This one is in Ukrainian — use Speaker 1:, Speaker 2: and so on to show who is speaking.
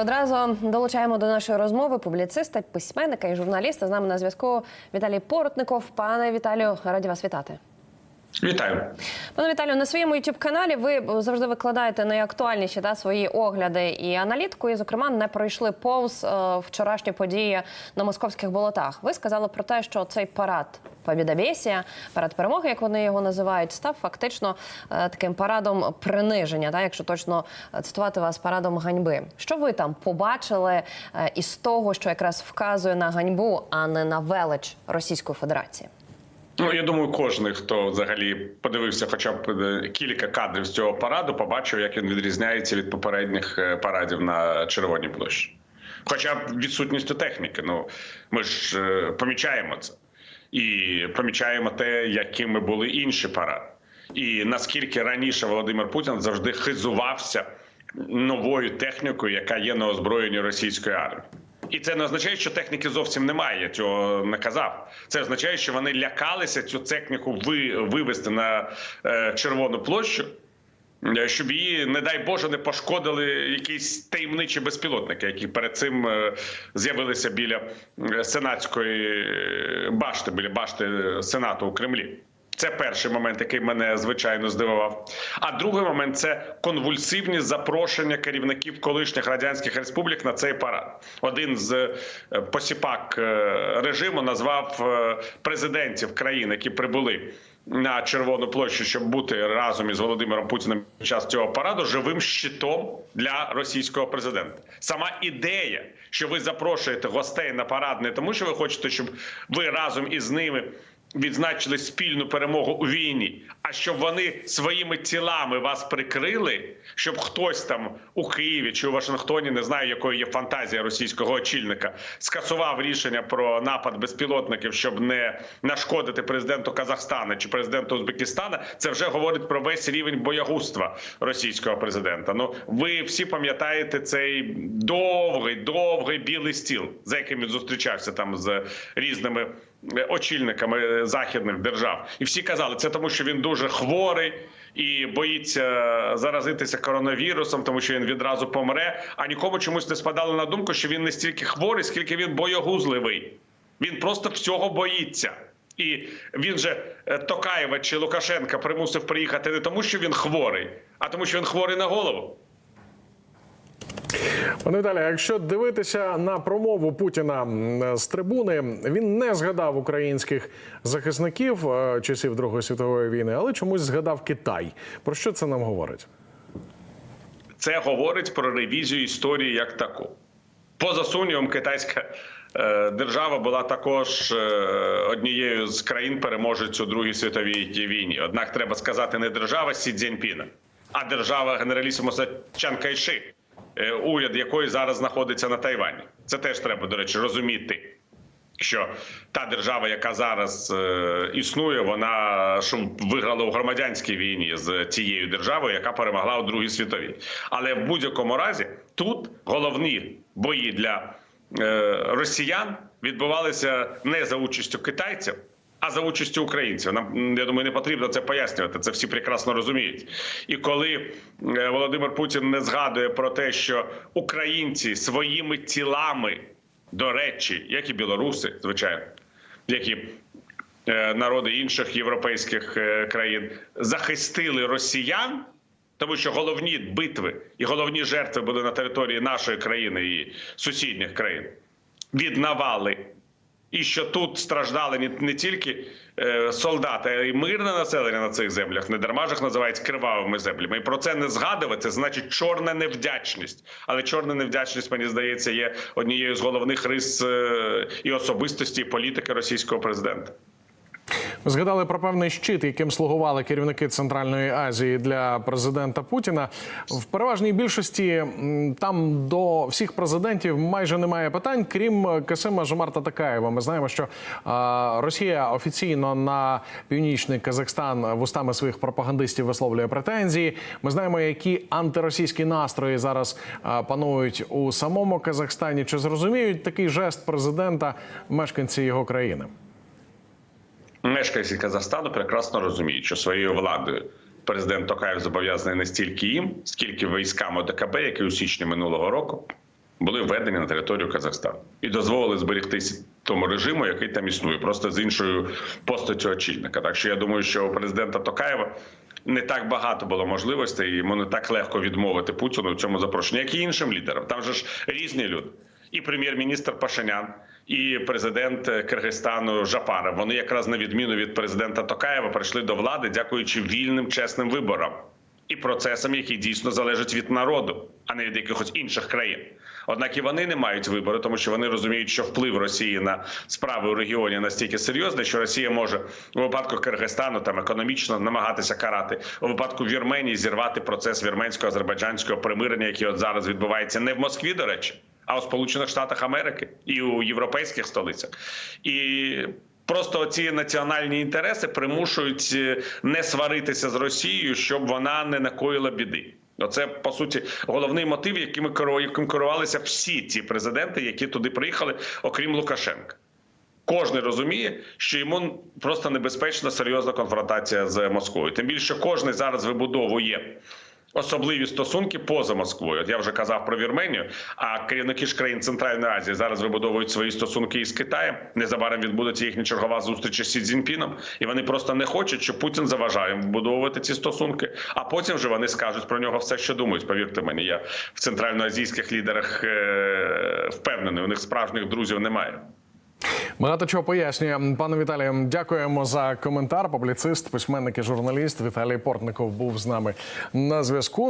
Speaker 1: Одразу долучаємо до нашої розмови публіциста, письменника і журналіста. З нами на зв'язку Віталій Поротников. Пане Віталію, раді вас вітати.
Speaker 2: Вітаю.
Speaker 1: Пане Віталію, на своєму youtube каналі ви завжди викладаєте найактуальніші та свої огляди і аналітику. І, зокрема, не пройшли повз е, вчорашні події на московських болотах. Ви сказали про те, що цей парад Побідобєсія, парад перемоги, як вони його називають, став фактично е, таким парадом приниження, та якщо точно е, цитувати вас парадом ганьби. Що ви там побачили е, із того, що якраз вказує на ганьбу, а не на велич Російської Федерації?
Speaker 2: Ну я думаю, кожен, хто взагалі подивився, хоча б кілька кадрів з цього параду, побачив, як він відрізняється від попередніх парадів на Червоній площі. Хоча б відсутністю техніки. Ну ми ж помічаємо це і помічаємо те, якими були інші паради, і наскільки раніше Володимир Путін завжди хизувався новою технікою, яка є на озброєнні російської армії. І це не означає, що техніки зовсім немає. Я цього не казав. Це означає, що вони лякалися цю техніку ви, вивести на е, червону площу, щоб її, не дай Боже, не пошкодили якісь таємничі безпілотники, які перед цим е, з'явилися біля е, сенатської е, башти, біля башти Сенату у Кремлі. Це перший момент, який мене звичайно здивував. А другий момент це конвульсивні запрошення керівників колишніх радянських республік на цей парад. Один з е, посіпак е, режиму назвав е, президентів країн, які прибули на Червону площу, щоб бути разом із Володимиром Путіним під час цього параду живим щитом для російського президента. Сама ідея, що ви запрошуєте гостей на парад не тому, що ви хочете, щоб ви разом із ними відзначили спільну перемогу у війні, а щоб вони своїми тілами вас прикрили, щоб хтось там у Києві чи у Вашингтоні, не знаю, якою є фантазія російського очільника, скасував рішення про напад безпілотників, щоб не нашкодити президенту Казахстана чи президенту Узбекистана. Це вже говорить про весь рівень боягузтва російського президента. Ну ви всі пам'ятаєте цей довгий, довгий білий стіл, за яким він зустрічався там з різними очільниками західних держав, і всі казали, це тому, що він дуже хворий і боїться заразитися коронавірусом, тому що він відразу помре. А нікому чомусь не спадало на думку, що він не стільки хворий, скільки він боягузливий. Він просто всього боїться. І він же е, Токаєва чи Лукашенка примусив приїхати не тому, що він хворий, а тому, що він хворий на голову.
Speaker 3: Пане Віталію, якщо дивитися на промову Путіна з трибуни, він не згадав українських захисників е, часів Другої світової війни, але чомусь згадав Китай. Про що це нам говорить?
Speaker 2: Це говорить про ревізію історії як таку. Поза сумнівом, китайська е, держава була також е, однією з країн переможець у Другій світовій війні. Однак треба сказати не держава Сі Цзіньпіна, а держава генералісимуса Чан Кайши, уряд якої зараз знаходиться на Тайвані. Це теж треба, до речі, розуміти. Що та держава, яка зараз е, існує, вона що виграла у громадянській війні з тією державою, яка перемогла у Другій світовій. Але в будь-якому разі тут головні бої для е, росіян відбувалися не за участю китайців. А за участю українців нам я думаю, не потрібно це пояснювати. Це всі прекрасно розуміють. І коли е, Володимир Путін не згадує про те, що українці своїми тілами, до речі, як і білоруси, звичайно, як і е, народи інших європейських е, країн, захистили росіян. Тому що головні битви і головні жертви були на території нашої країни і сусідніх країн від навали. І що тут страждали не, не тільки е, солдати, а й мирне населення на цих землях. Не дарма ж їх називають кривавими землями. І про це не згадувати, значить чорна невдячність. Але чорна невдячність, мені здається, є однією з головних рис е, і особистості і політики російського президента.
Speaker 3: Згадали про певний щит, яким слугували керівники Центральної Азії для президента Путіна. В переважній більшості там до всіх президентів майже немає питань, крім Касима Жомарта Такаєва. Ми знаємо, що Росія офіційно на північний Казахстан вустами своїх пропагандистів висловлює претензії. Ми знаємо, які антиросійські настрої зараз панують у самому Казахстані. Чи зрозуміють такий жест президента мешканці його країни?
Speaker 2: Мешканці Казахстану прекрасно розуміють, що своєю владою президент Токаєв зобов'язаний не стільки їм, скільки військам ОДКБ, які у січні минулого року були введені на територію Казахстану і дозволили зберегтися тому режиму, який там існує, просто з іншою постаттю очільника. Так що я думаю, що у президента Токаєва не так багато було можливостей, йому не так легко відмовити Путіну в цьому запрошенні, як і іншим лідерам. Там же ж різні люди. І прем'єр-міністр Пашинян, і президент е, Киргизстану Жапаров. Вони якраз на відміну від президента Токаєва прийшли до влади, дякуючи вільним чесним виборам і процесам, які дійсно залежать від народу, а не від якихось інших країн. Однак і вони не мають вибору, тому що вони розуміють, що вплив Росії на справи у регіоні настільки серйозний, що Росія може у випадку Киргизстану там економічно намагатися карати, у випадку Вірменії зірвати процес вірменсько-азербайджанського примирення, який от зараз відбувається не в Москві, до речі, а у Сполучених Штатах Америки і у європейських столицях. І Просто ці національні інтереси примушують е, не сваритися з Росією, щоб вона не накоїла біди. Оце по суті головний мотив, яким керу- яким керувалися всі ці президенти, які туди приїхали, окрім Лукашенка. Кожен розуміє, що йому просто небезпечна серйозна конфронтація з Москвою. Тим більше кожен зараз вибудовує особливі стосунки поза Москвою. От я вже казав про Вірменію. А керівники ж країн Центральної Азії зараз вибудовують свої стосунки із Китаєм. Незабаром відбудеться їхня чергова зустріч із Сі Цзіньпіном. І вони просто не хочуть, щоб Путін заважає вбудовувати ці стосунки. А потім вже вони скажуть про нього все, що думають. Повірте мені, я в центральноазійських лідерах е- впевнений. У них справжніх друзів немає.
Speaker 3: Багато чого пояснює. Пане Віталію, дякуємо за коментар. Публіцист, письменник і журналіст Віталій Портников був з нами на зв'язку.